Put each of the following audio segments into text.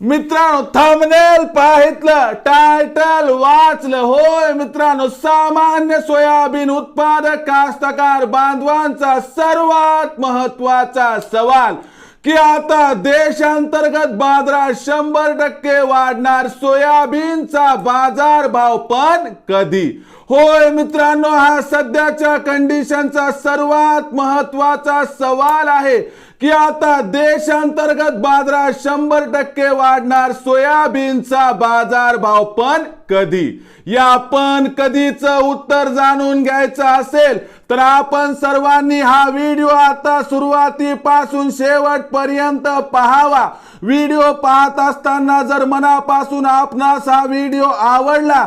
मित्रांनो thumbnail पाहितलं title वाचलं. होय मित्रांनो सामान्य सोयाबीन उत्पादक कास्तकार बांधवांचा सर्वात महत्त्वाचा सवाल की आता देशांतर्गत बाजारात शंभर टक्के वाढणार सोयाबीनचा बाजार भाव पण कधी? होय मित्रांनो हा सध्याच्या कंडिशनचा सर्वात महत्त्वाचा सवाल आहे की आता देशांतर्गत बाजारात शंभर टक्के वाढणार सोयाबीनचा बाजार भाव पण कधी? या पण कधीच उत्तर जाणून घ्यायचं असेल तर आपण सर्वांनी हा व्हिडिओ आता सुरुवातीपासून शेवटपर्यंत पहावा. व्हिडिओ पाहत असताना जर मनापासून आपणास हा व्हिडिओ आवडला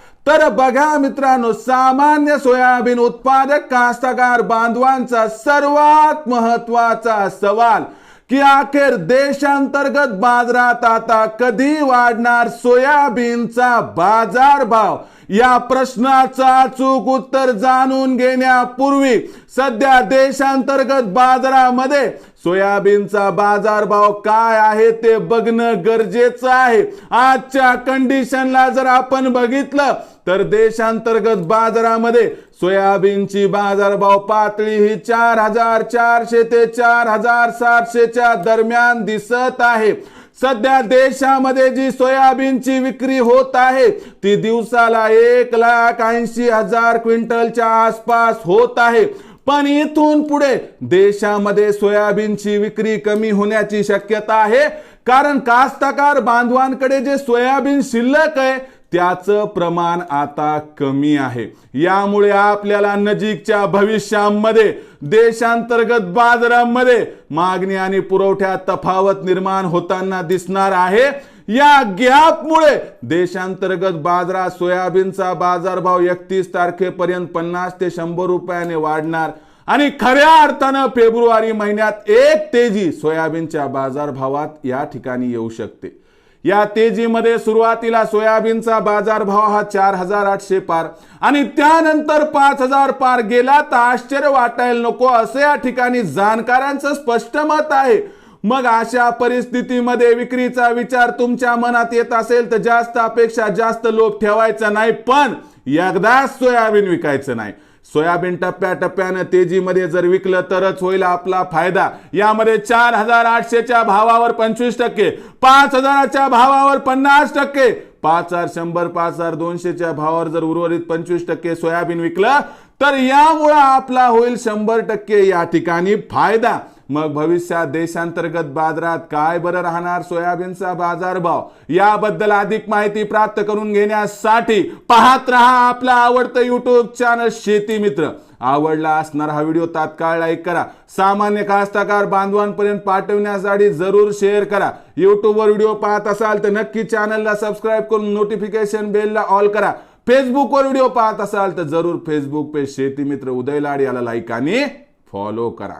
तर बघा मित्रांनो सामान्य सोयाबीन उत्पादक कास्तकार बांधवांचा सर्वात महत्त्वाचा सवाल की अखेर देशांतर्गत बाजारात आता कधी वाढणार सोयाबीनचा बाजार भाव या प्रश्नाचं अचूक उत्तर जाणून घेण्यापूर्वी सध्या देशांतर्गत बाजारामध्ये सोयाबीनचा बाजारभाव काय आहे ते बघणं गरजेचं आहे. आजच्या कंडिशनला जर आपण बघितलं तर देशांतर्गत बाजारामध्ये सोयाबीनची बाजारभाव पातळी ही चार हजार चारशे ते चार हजार सातशेच्या दरम्यान दिसत आहे. सध्या देशामध्ये जी सोयाबीनची विक्री होत आहे ती दिवसाला एक लाख ऐंशी हजार क्विंटलच्या आसपास होत आहे. पण इथून पुढे देशामध्ये सोयाबीनची विक्री कमी होण्याची शक्यता आहे. कारण कास्तकार बांधवांकडे जे सोयाबीन शिल्लक आहे त्याचं प्रमाण आता कमी आहे. यामुळे आपल्याला नजीकच्या भविष्यामध्ये देशांतर्गत बाजारामध्ये मागणी आणि पुरवठ्यात तफावत निर्माण होताना दिसणार आहे. या गॅपमुळे देशांतर्गत बाजारात सोयाबीनचा बाजारभाव एकतीस तारखेपर्यंत पन्नास ते शंभर रुपयाने वाढणार. आणि खऱ्या अर्थानं फेब्रुवारी महिन्यात एक तेजी सोयाबीनच्या बाजारभावात या ठिकाणी येऊ शकते. या तेजीमध्ये सुरुवातीला सोयाबीनचा बाजारभाव हा चार हजार आठशे पार आणि त्यानंतर पाच हजार पार गेला तर आश्चर्य वाटायला नको असं या ठिकाणी जाणकारांचं स्पष्ट मत आहे. मग अशा परिस्थितीमध्ये विक्रीचा विचार तुमच्या मनात येत असेल तर जास्त अपेक्षा जास्त लोभ ठेवायचा नाही पण एकदाच सोयाबीन विकायचं नाही. सोयाबीन टप्प्याटप्प्यानं तेजीमध्ये जर विकलं तरच होईल आपला फायदा. यामध्ये चार हजार आठशेच्या भावावर पंचवीस टक्के पाच हजाराच्या भावावर पन्नास टक्के. पाच हजार शंभर पाच हजार दोनशेच्या भावावर जर उर्वरित पंचवीस टक्के सोयाबीन विकलं तर यामुळं आपला होईल शंभर टक्के या ठिकाणी फायदा. मग भविष्यात देशांतर्गत बाजारात काय बरं राहणार? सोयाबीनचा बाजारभाव. याबद्दल अधिक माहिती प्राप्त करून घेण्यासाठी पाहत रहा आपला आवडतं युट्यूब चॅनल शेती मित्र. आवडला असणारा हा व्हिडिओ तात्काळ लाईक करा. सामान्य कास्तकार बांधवांपर्यंत पाठवण्यासाठी जरूर शेअर करा. युट्यूबवर व्हिडिओ पाहत असाल तर नक्की चॅनलला सबस्क्राईब करून नोटिफिकेशन बेलला ऑल करा. फेसबुकवर व्हिडिओ पाहत असाल तर जरूर फेसबुक पेज शेती मित्र उदय लाड याला लाईक आणि फॉलो करा.